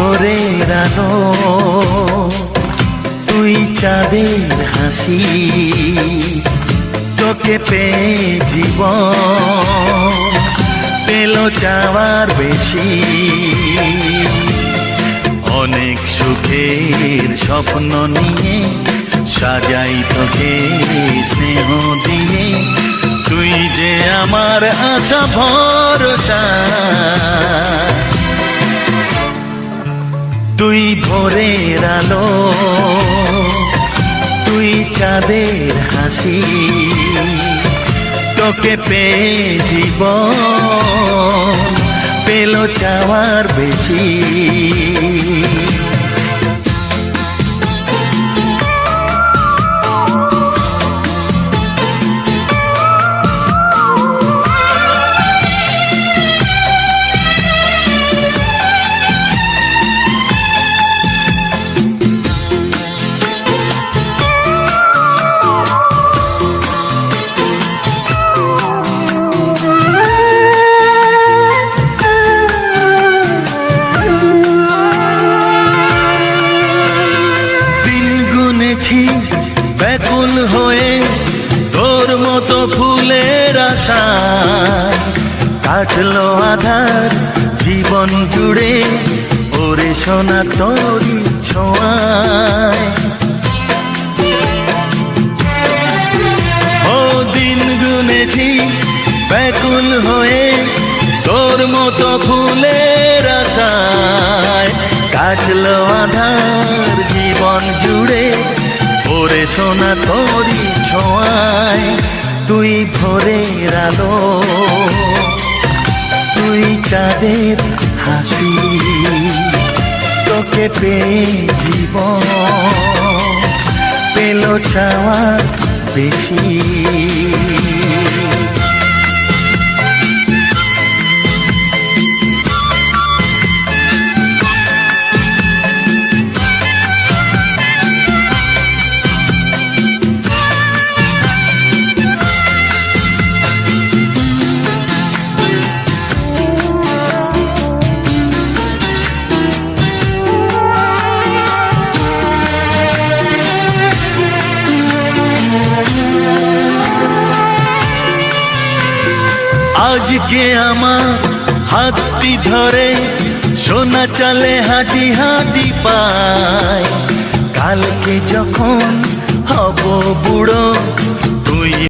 ভোরের আলো তুই চাঁদের হাসি, তোকে পেয়ে জীবন পেল যাওয়ার বেশি। অনেক সুখের স্বপ্ন নিয়ে সাজাই তোকে স্নেহ দিয়ে। তুই যে আমার আশা ভরসা তুই ভোরের আলো তুই চাঁদের হাসি। তোকে পেয়ে জীবন পেল চাওয়ার বেশি। গুনেছি ব্যাকুল হয়ে তোর মতো ফুলের আশা। কাটলো আধার, জীবন জুড়ে ওরে সোনা তোরি ছোঁয়ায়। ও দিন গুনেছি, ব্যাকুল হয়ে তোর মতো ফুলের আশায়। কাটলো আধার, জীবন জুড়ে ওরে সোনা তোরি ছোঁয়ায়, তুই ভোরের আলো। তুই চাঁদের হাসি, তোকে পেয়ে জীবন। পেল ছাওয়া বেশি। আজকে আমার হাতি ধরে সোনা চলে হাঁটি হাঁটি পায়। কালকে যখন হব বুড়ো